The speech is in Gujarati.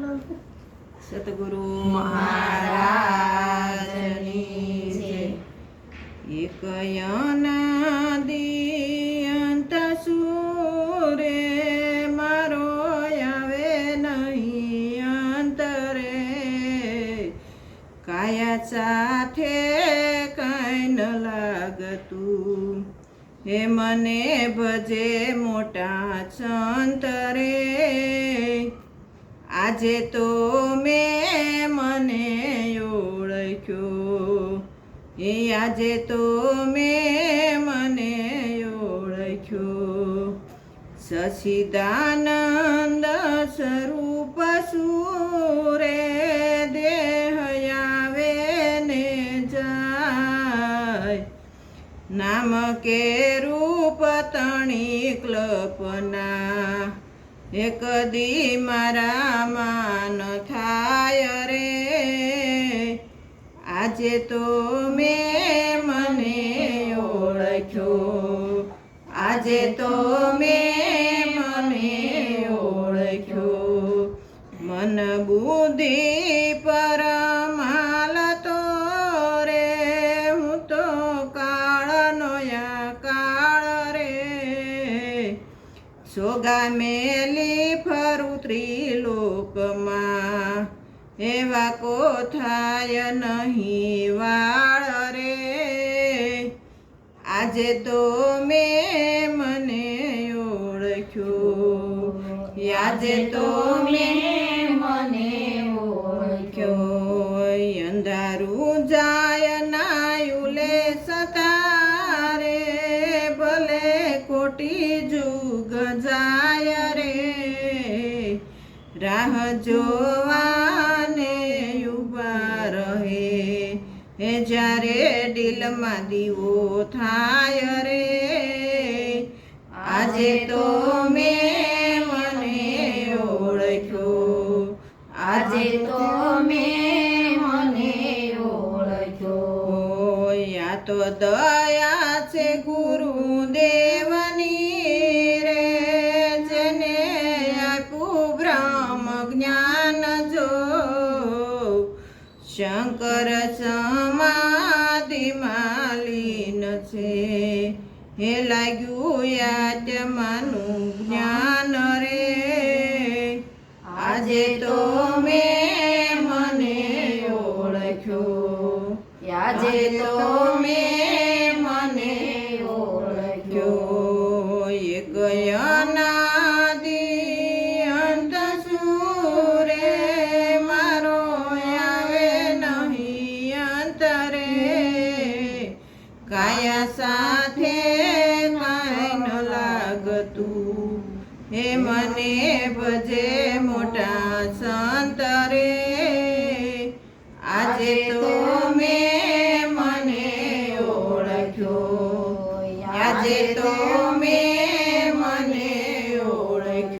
સતગુરુ મહારાજની જય એક અનાદિઅંત સુરે મારો આવે નહીં અંતરે. કાયા સાથે કઈ ન લાગતું. હે મને ભજે મોટા સંતરે આજે તો મેં મને ઓળખ્યો. એ આજે તો મેં મને ઓળખ્યો. સચિદાનંદ સ્વરૂપ સુરે દેહ આવે ને જાય. નામ કે રૂપ તણી કલ્પના એક દી મારા માન થાય રે. આજે તો મેં મને ઓળખ્યો. આજે તો મેં સોગા મેલી ફરું ત્રિલોકમાં. એવા કોથાય નહીં વાળ રે. આજે તો મેં મને ઓળખ્યો. આજે તો મેં રાહ જોવાને ઊભા રહે. હે જ્યારે દિલમાં દીવો થાય રે, આજે તો મેં મને ઓળખ્યો. આજે તો મેં મને ઓળખ્યો. યા તો દયા છે ગુરુદેવની જ્ઞાન જો શંકર સમાધિ માલીન છે. હે લાગ્યું યાત્માનું જ્ઞાન રે. આજે તો મેં મને ઓળખ્યો. આજે તો મેં મને ઓળખ્યો. એ અનાદિ સાથે કાંઈ લાગતું. હે મને ભજે મોટા સંતરે આજે તો મેં મને ઓળખ્યો. આજે તો